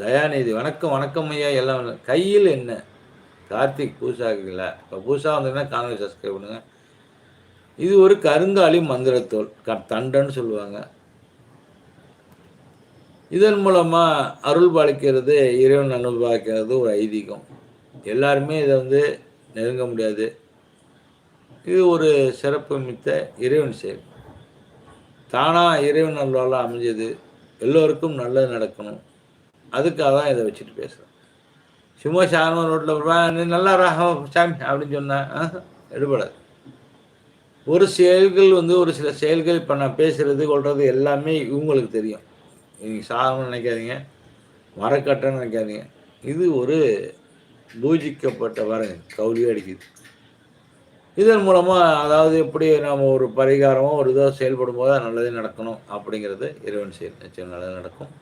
தயாநிதி வணக்கம் வணக்கம் ஐயா எல்லாம் கையில் என்ன? கார்த்திக் பூசா இருக்குல்ல இப்போ பூசா வந்ததுன்னா காங்கிரஸ் சப்ஸ்கிரைப் பண்ணுங்க. இது ஒரு கருங்காலி மந்திரத்தோல் க தண்டன்னு சொல்லுவாங்க. இதன் மூலமாக அருள் பாலிக்கிறது இறைவன் அனுபவிக்கிறது ஒரு ஐதீகம். எல்லாருமே இதை வந்து நெருங்க முடியாது. இது ஒரு சிறப்பு மிக்க இறைவன் செயல். தானாக இறைவன் அருளால் அமைஞ்சது. எல்லோருக்கும் நல்லது நடக்கணும். அதுக்காக தான் இதை வச்சுட்டு பேசுகிறேன் சும்மா சாரமா ரோட்டில் நீ நல்லா ராகம் சாமி அப்படின்னு சொன்னேன் எடுபடாது. ஒரு செயல்கள் வந்து ஒரு சில செயல்கள் இப்போ நான் பேசுகிறது கொள்வது எல்லாமே இவங்களுக்கு தெரியும். நீங்கள் சாதாரண நினைக்காதீங்க மரக்கட்டன்னு நினைக்காதீங்க. இது ஒரு பூஜிக்கப்பட்ட வரங்க கவுலியே அடிக்குது. இதன் மூலமாக அதாவது எப்படி நாம் ஒரு பரிகாரமோ ஒரு இதோ செயல்படும் போது நல்லதே நடக்கணும் அப்படிங்கிறது இறைவன் செயல் நிச்சயம் நல்லது நடக்கும்.